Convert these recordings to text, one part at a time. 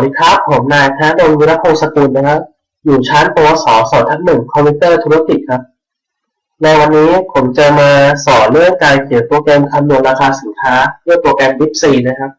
วัสดีครับ ผมนายธนดลวิรพงศ์สกุลนะครับ อยู่ชั้นปวสสทับหนึ่งคอมพิวเตอร์ธุรกิจครับ ในวันนี้ผมจะมาสอนเรื่องการเขียนโปรแกรมคำนวณราคาสินค้าด้วยโปรแกรม BIPC นะครับ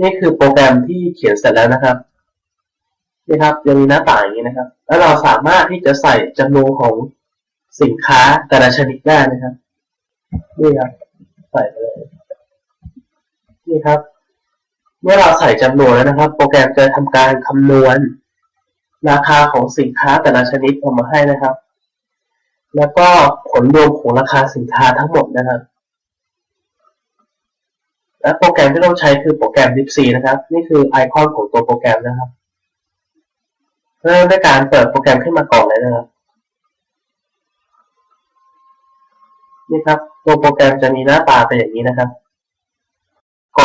นี่คือโปรแกรมที่เขียนเสร็จแล้วนะครับนี่ครับจะมีหน้าต่างอย่างนี้นะครับ แล้วเราสามารถที่จะใส่จำนวนของสินค้าแต่ละชนิดได้นะครับ นี่ครับ ใส่ไปเลย นี่ครับ เมื่อเราใส่จำนวนแล้วนะครับ โปรแกรมจะทำการคำนวณ ราคาของสินค้าแต่ละชนิดออกมาให้นะครับ แล้วก็ผลรวมของราคาสินค้าทั้งหมดนะครับ และโปรแกรมที่ต้องใช้คือโปรแกรม Dipsy นะครับ นี่คือไอคอนของตัวโปรแกรมนะครับ เริ่มด้วยการเปิดโปรแกรมขึ้นมาก่อนเลยนะครับนี่ครับตัวโปรแกรมจะมีหน้าตาเป็นอย่างนี้นะครับ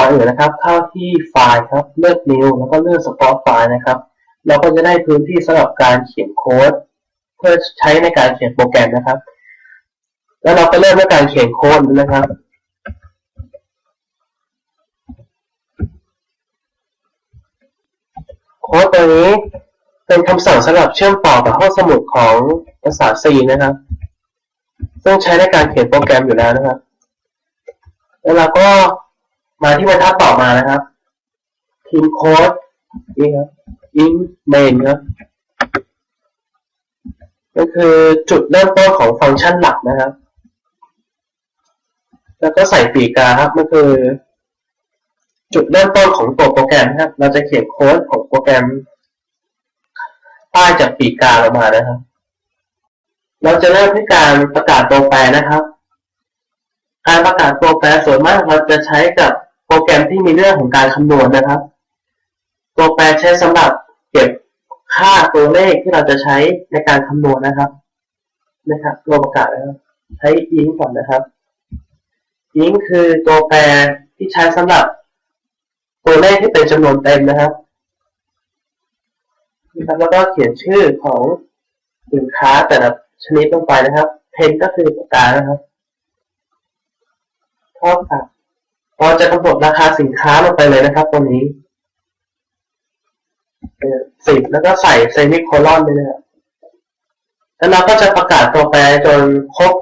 ก่อนอื่นนะครับ เข้าที่ไฟล์ครับ เลือก New แล้วก็เลือก Export File นะครับ เราก็จะได้พื้นที่สำหรับการเขียนโค้ด เพื่อใช้ในการเขียนโปรแกรมนะครับ แล้วเราก็เริ่มด้วยการเขียนโค้ดนะครับโค้ดตัวนี้เป็นคำสั่งสำหรับเชื่อมต่อกับห้องสมุดของภาษา C นะครับ ซึ่งใช้ในการเขียนโปรแกรมอยู่แล้วนะครับ แล้วเราก็ มาที่บรรทัดต่อมานะครับทีมโค้ดนี่ครับ in main ครับก็คือจุดเริ่มต้นของฟังก์ชันหลักนะครับ แล้วก็ใส่ปีกาครับก็คือ จุดเริ่มต้นของตัวโปรแกรมครับ เราจะเขียนโค้ดของโปรแกรมใต้จากปีกาลงมานะครับ เราจะเริ่มที่การประกาศตัวแปรนะครับ การประกาศตัวแปรส่วนมากเราจะใช้กับ รแกรมที่มีเรื่องของการคำนวณนะครับ ตัวแปรใช้สำหรับเก็บค่าตัวเลขที่เราจะใช้ในการคำนวณนะครับ นะครับตัวประกาศนะครับใช้ int ก่อนนะครับ int คือตัวแปรที่ใช้สำหรับ ตัวเลขที่เป็นจำนวนเต็มนะครับนะครับแล้วก็เขียนชื่อของสินค้าแต่ละชนิดลงไปนะครับ เพนก็คือปากกานะครับเท่ากับ เราจะกำหนดราคาสินค้าลงไปเลยนะครับตรงนี้สิบแล้วก็ใส่เซมิโคลอนเลยนะครับแล้วเราก็จะประกาศตัวแปรจนครบ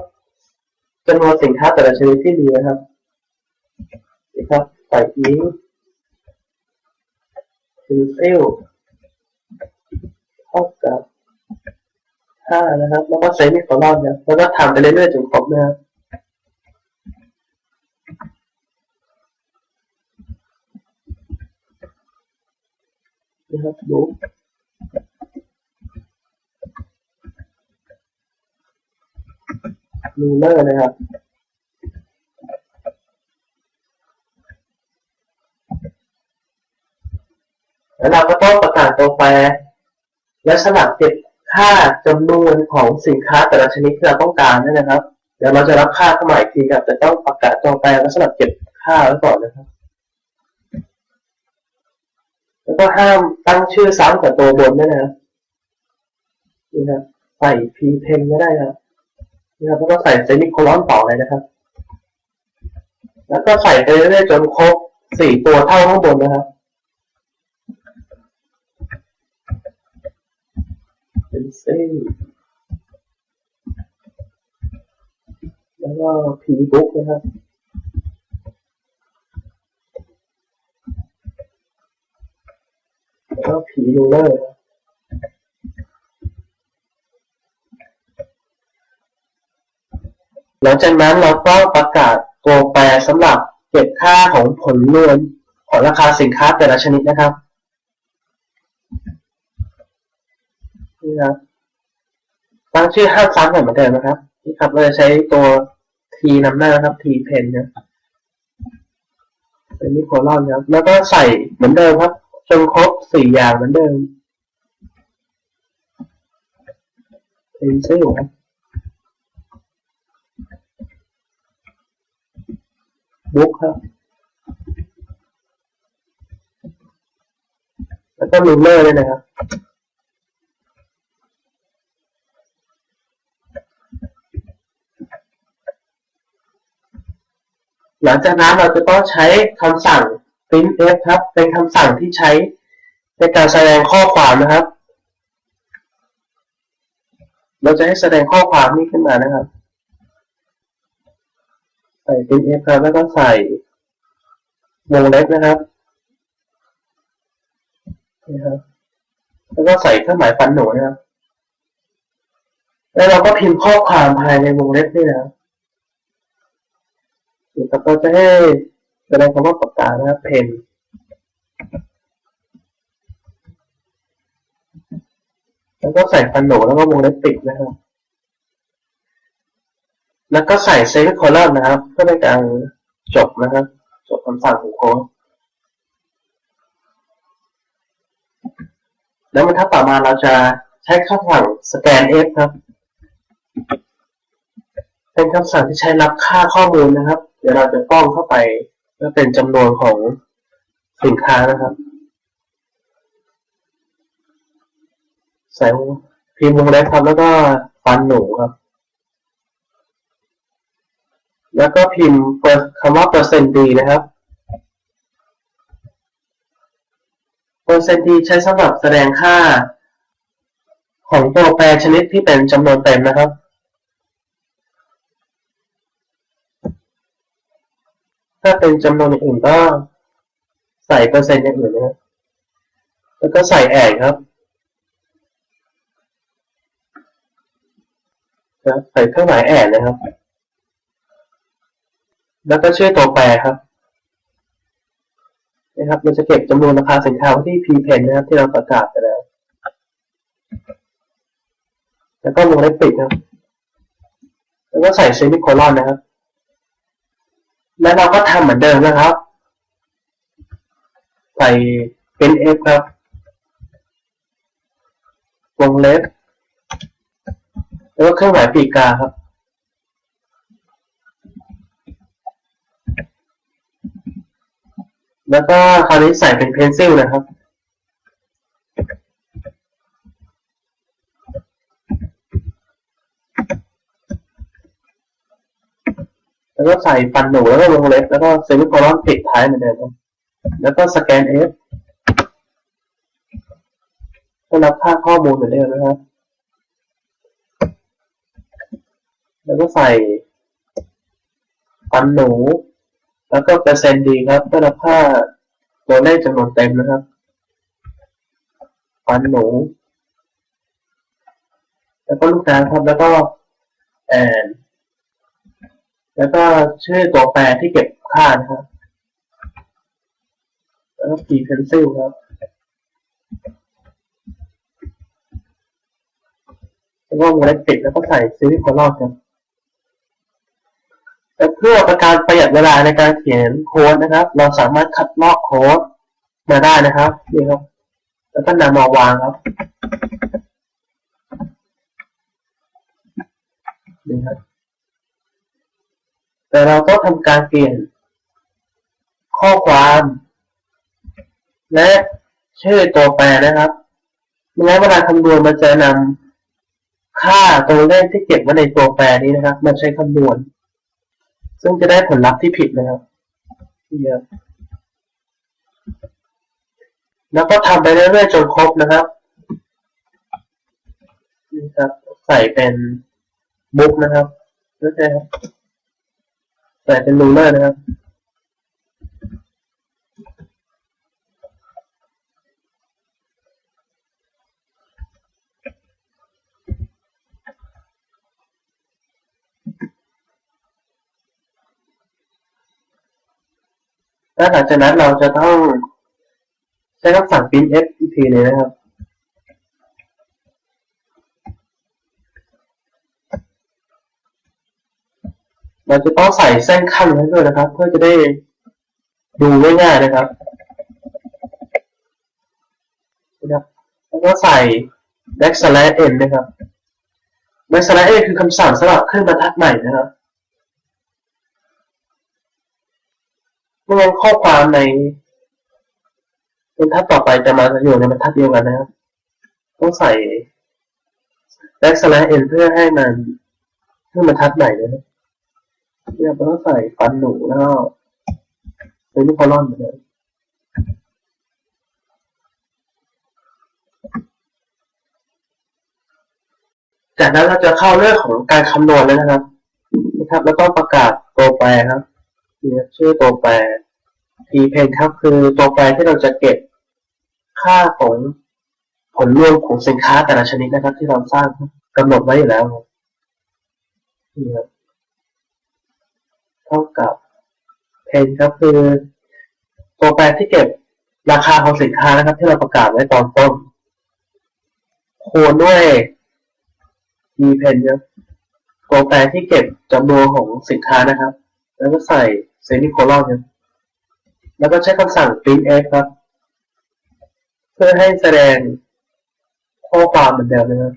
จำนวนสินค้าแต่ละชนิดที่มีนะครับนี่ครับใส่อิงซิลซิลเท่ากับห้านะครับ แล้วก็เซมิโคลอนนะแล้วก็ทำไปเรื่อยๆจนครบนะครับ นะครับดูรูเลอร์นะครับ แล้วเราก็ต้องประกาศตัวแปร และสลับเก็บค่าจำนวนของสินค้าแต่ละชนิดที่เราต้องการนั่นนะครับ เดี๋ยวเราจะรับค่าเข้ามาอีกทีครับจะต้องประกาศตัวแปรและสลับเก็บค่าไว้ก่อนนะครับ แล้วก็ห้ามตั้งชื่อซ้ำกับตัวบนด้วยนะนี่ครับใส่ p 10ก็ได้ครับนี่ครับแล้วก็ใส่เซมิโคลอนต่อเลยนะครับ แล้วก็ใส่ไปเรื่อยๆจนครบสี่ตัวเท่าข้างบนนะครับเป็นเส้นแล้วก็ p book นะครับ วก็ผีรูเลอร์หลังจากนั้นเราก็ประกาศตัวแปรสำหรับเก็บค่าของผลรวมของราคาสินค้าแต่ละชนิดนะครับนี่ครับตั้งชื่อห้ามซ้ำเหมือนเดิมนะครับนี่ครับเราจะใช้ตัว t นำหน้าครับ t pen นะเป็นนิโคลอนครับ แล้วก็ใส่เหมือนเดิมครับ จนครบสี่อย่างเหมือนเดิมเป็นซิลครับบุ๊กครับ แล้วก็ลูเลอร์ด้วยนะครับหลังจากนั้นเราจะต้องใช้คำสั่ง printf ครับ เป็นคำสั่งที่ใช้ในการแสดงข้อความนะครับ เราจะให้แสดงข้อความนี้ขึ้นมานะครับ ใส่เป็น F ครับแล้วก็ใส่วงเล็บนะครับนี่ครับ แล้วก็ใส่เครื่องหมายฟันหนูนะครับ แล้วเราก็พิมพ์ข้อความภายในวงเล็บนี่นะครับเดี๋ยวเราจะให้ แสดงคำว่าปากกานะครับเพนแล้วก็ใส่ฟันหนูแล้วก็วงเล็บปิดนะครับ แล้วก็ใส่เซมิโคลอนนะครับ เพื่อเป็นการจบนะครับ จบคำสั่งของโค้ดแล้วบรรทัดต่อมาเราจะใช้คำสั่ง scan f ครับ เป็นคำสั่งที่ใช้รับค่าข้อมูลนะครับ เดี๋ยวเราจะป้องเข้าไป เพื่อเป็นจำนวนของสินค้านะครับ ใส่พิมพ์วงเล็บครับ แล้วก็ฟันหนูครับ แล้วก็พิมพ์คำว่าเปอร์เซ็นต์ดีนะครับเปอร์เซ็นต์ดีใช้สำหรับแสดงค่าของตัวแปรชนิดที่เป็นจำนวนเต็มนะครับ ถ้าเป็นจำนวนอื่นก็ใส่เปอร์เซ็นต์อย่างอื่นนะครับแล้วก็ใส่แอกครับใส่เครื่องหมายแอนนะครับ แล้วก็ชื่อตัวแปรครับนะครับเราจะเก็บจำนวนราคาสินค้าที่ p p e n นะครับ ที่เราประกาศไปแล้ว แล้วก็วงเล็บปิดนะครับ แล้วก็ใส่เซมิโคลอนนะครับ แล้วเราก็ทำเหมือนเดิมนะครับ ใส่เป็น f ครับ วงเล็บ แล้วก็เครื่องหมายปีกกาครับ แล้วก็คราวนี้ใส่เป็นเพนซิลนะครับ แล้วก็ใส่ฟันหนูแล้วก็วงเล็บแล้วก็เซมิโคลอนปิดท้ายเหมือนเดิมครับแล้วก็สแกนเพื่อรับค่าข้อมูลเหมือนเดิมนะครับ แล้วก็ใส่ฟันหนู แล้วก็เปอร์เซ็นต์ดีครับเพื่อรับค่าตัวเลขจำนวนเต็มนะครับฟันหนู แล้วก็ลูกน้ำครับแล้วก็แอน แล้วก็ชื่อตัวแปรที่เก็บค่านะครับแล้วก็ p pencil ครับแล้วก็วงเล็บปิดแล้วก็ใส่ซีรีส์คอลอนครับแต่เพื่อประการประหยัดเวลาในการเขียนโค้ดนะครับ เราสามารถคัดลอกโค้ดมาได้นะครับนี่ครับ แล้วก็นำมาวางครับนี่ครับ แต่เราต้องทำการเปลี่ยนข้อความ และชื่อตัวแปรนะครับไม่งั้นเวลาคำนวณมันจะนำค่าตัวเลขที่เก็บไว้ในตัวแปรนี้นะครับมาใช้คำนวณ ซึ่งจะได้ผลลัพธ์ที่ผิดนะครับเยอะแล้วก็ทำไปเรื่อยๆจนครบนะครับนี่ครับใส่เป็นบุ๊กนะครับแล้วจะใส่เป็นรูเลอร์นะครับ แล้วหลังจากนั้นเราจะต้องใช้คำสั่ง printf อีกทีนึงนะครับ เราจะต้องใส่เส้นขั้นไว้ด้วยนะครับ เพื่อจะได้ดูง่ายๆนะครับนะครับแล้วก็ใส่ backslash n นะครับ backslash n คือคำสั่งสำหรับขึ้นบรรทัดใหม่นะครับไม่งั้นข้อความในบรรทัดต่อไปจะมาอยู่ในบรรทัดเดียวกันนะครับ ต้องใส่ backslash n เพื่อให้มันขึ้นบรรทัดใหม่นะครับ เนี่ยเราใส่ฟันหนูแล้วก็ใช้ลูกคอลอนเหอนเลยจากนั้นเราจะเข้าเรื่องของการคำนวณแล้วนะครับนะครับ แล้วต้องประกาศตัวแปรครับเนี่ยชื่อตัวแปร p p e n ครับคือตัวแปรที่เราจะเก็บค่าของผลรวมของสินค้าแต่ละชนิดนะครับ ที่เราสร้างกำหนดไว้อยู่แล้วนี่ครับ ท่ากับเพนครับคือตัวแปรที่เก็บราคาของสินค้านะครับ ที่เราประกาศไว้ตอนต้นคูณด้วย e pen ครับตัวแปรที่เก็บจำนวนของสินค้านะครับ แล้วก็ใส่เซมิโคลอนครับแล้วก็ใช้คำสั่ง printf ครับ เพื่อให้แสดงข้อความเหมือนเดิมนะครับ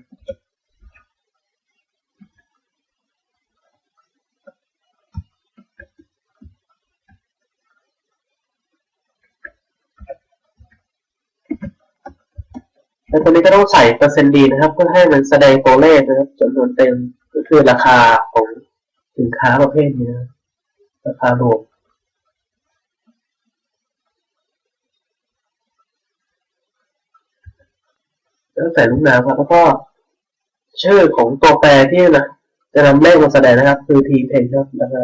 แล้วตอนนี้ก็ต้องใส่เปอร์เซ็นต์ดีนะครับ เพื่อให้มันแสดงตัวเลขนะครับจำนวนเต็มก็คือราคาของสินค้าประเภทนี้นะครับราคารวมแล้วใส่ลูกน้ำครับแล้วก็ชื่อของตัวแปรที่นะจะนำเลขมาแสดงนะครับ คือ t p e n ครับแล้วก็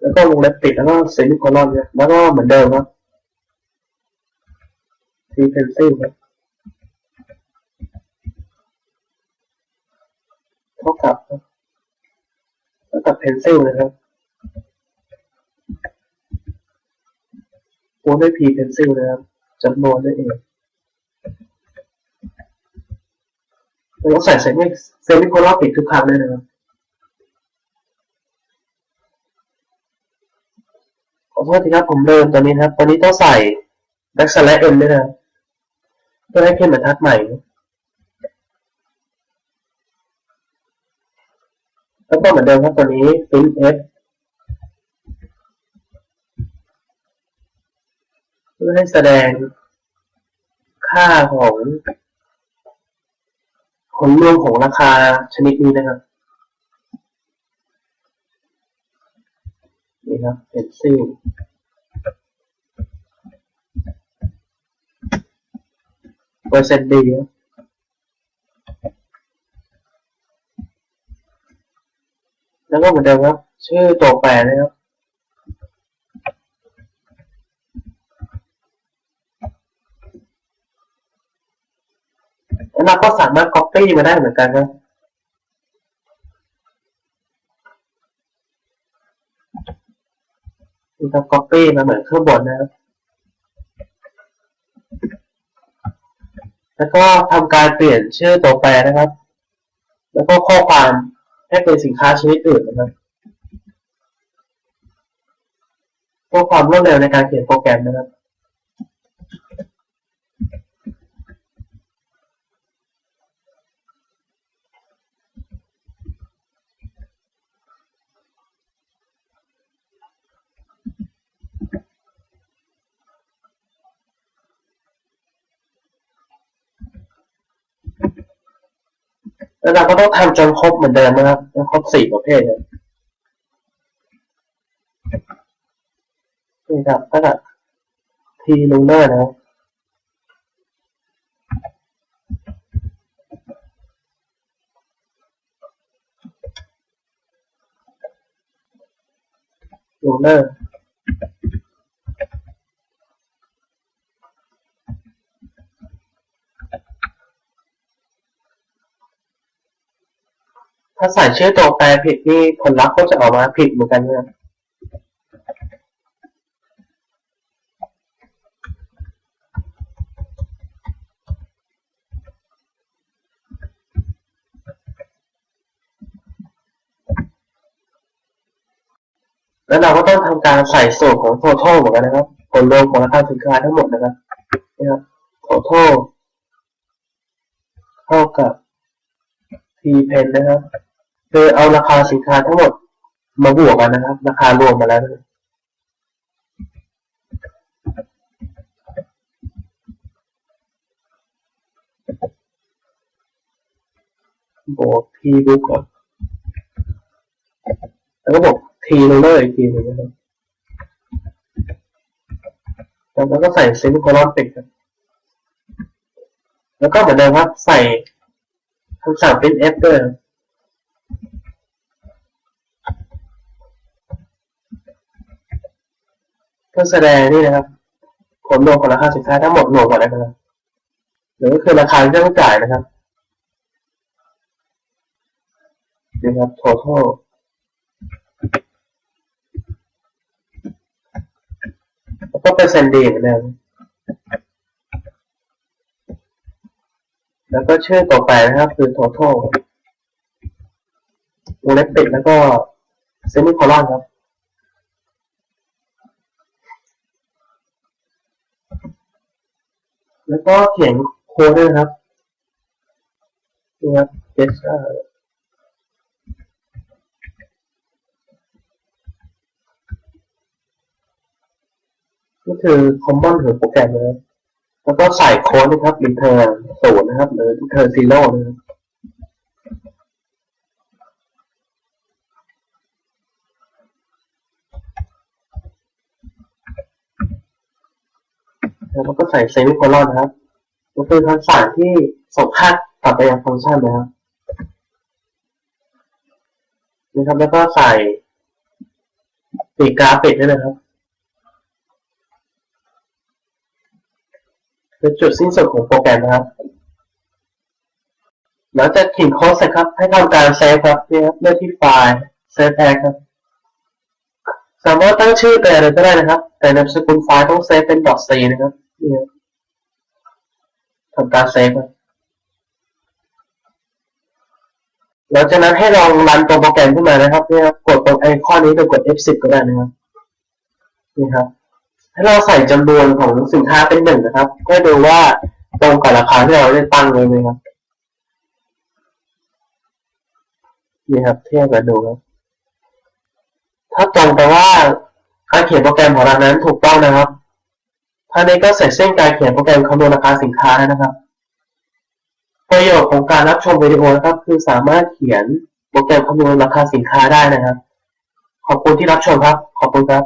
แล้วก็วงเล็บปิดแล้วก็เซมิโคลอนเนี่ยแล้วก็เหมือนเดิมครับ t pencil ครับเท่ากับกับเท่ากับ pencil นะครับคูณด้วย p pencil นะครับจำนวนนั่นเองเราต้องใส่เซมิเซมิโคลอนปิดทุกครั้งเลยนะครับขอโทษทีครับผมเริ่มตอนนี้ครับ ตอนนี้ต้องใส่ backslash n ด้วยนะ ครับเพื่อให้ขึ้นบรรทัดใหม่แล้วก็เหมือนเดิมครับตัวนี้ print f เพื่อให้แสดงค่าของผลรวมของราคาชนิดนี้นะครับ นี่ครับ pencil เป อร์เซ็นต์ดีครับแล้วก็เหมือนเดิมครับ ชื่อตัวแปรนะครับแล้วเราก็สามารถ copy มาได้เหมือนกันนะนี่ครับ copy มาเหมือนข้างบนนะครับ แล้วก็ทำการเปลี่ยนชื่อตัวแปรนะครับ แล้วก็ข้อความให้เป็นสินค้าชนิดอื่นนะครับเพื่อความรวดเร็วในการเขียนโปรแกรมนะครับ แล้วเราก็ต้องทำจนครบเหมือนเดิมนะครับจนครบสี่ประเภทครับนี่ครับก็แบบทีลูเนอร์นะครับลูเนอร์ ถ้าใส่ชื่อตัวแปรผิดนี่ผลลัพธ์ก็จะออกมาผิดเหมือนกันนะครับแล้วเราก็ต้องทำการใส่สูตรของ total เหมือนกันนะครับ ผลรวมของราคาสินค้าทั้งหมดนะครับนี่ครับ total เท่ากับ t pen นะครับ คือเอาราคาสินค้าทั้งหมดมาบวกกันนะครับ ราคารวมมาแล้วบวก t book ก่อนแล้วก็บวก t roller อีกทีหนึงนะครับแล้วก็ใส่เซมิโคลอนปิดครับแล้วก็เหมือนเดิมครับใส่คำสั่ง printf ด้วยครับ เพื่อแสดงนี่นะครับผลรวมของราคาสินค้าทั้งหมดรวมกันนะครับหรือก็คือราคาที่ต้องจ่ายนะครับนี่ครับ total แล้วก็เปอร์เซ็นต์ดีเหมือนเดิมแล้วก็ชื่อต่อไปนะครับ คือ total วงเล็บปิดแล้วก็ semicolon ครับ แล้วก็เขียนโค้ดด้วยครับนี่ครับ yes อ่านี่คือ common ของโปรแกรมนะครับแล้วก็ใส่โค้ดนะครับ return ศูนย์นะครับหรือ return zero นะครับ แล้วก็ใส่ semicolon นะครับก็คือคำสั่งที่ส่งค่ากลับไปยังฟังก์ชันนะครับนี่ครับ แล้วก็ใส่ปีกกราฟิกด้วยนะครับคือจุดสิ้นสุดของโปรแกรมนะครับหลังจากเขียนโค้ดเสร็จครับ ให้ทำการเซฟครับนี่ครับเลือกที่ไฟล์เซฟแอครับ สามารถตั้งชื่อเป็นอะไรก็ได้นะครับ แต่นามสกุลไฟล์ต้องเซฟเป็น .c นะครับนี่ครับ ทำการเซฟหลังจากนั้นให้ลองรันตัวโปรแกรมขึ้นมานะครับนี่ครับกดตรงไอคอนนี้โดยกด F10 ก็ได้นะครับนี่ครับ ให้เราใส่จำนวนของสินค้าเป็นหนึ่งนะครับเพื่อดูว่าตรงกับราคาที่เราได้ตั้งไว้ไหมครับนี่ครับเทียบกันดูครับถ้าตรงแต่ว่าการเขียนโปรแกรมของเรานั้นถูกต้องนะครับ ทานนี้ก็เสร็จสิ้นการเขียนโปรแกรมคำนวณราคาสินค้าแล้วนะครับ ประโยชน์ของการรับชมวิดีโอนะครับ คือสามารถเขียนโปรแกรมคำนวณราคาสินค้าได้นะครับ ขอบคุณที่รับชมครับ ขอบคุณครับ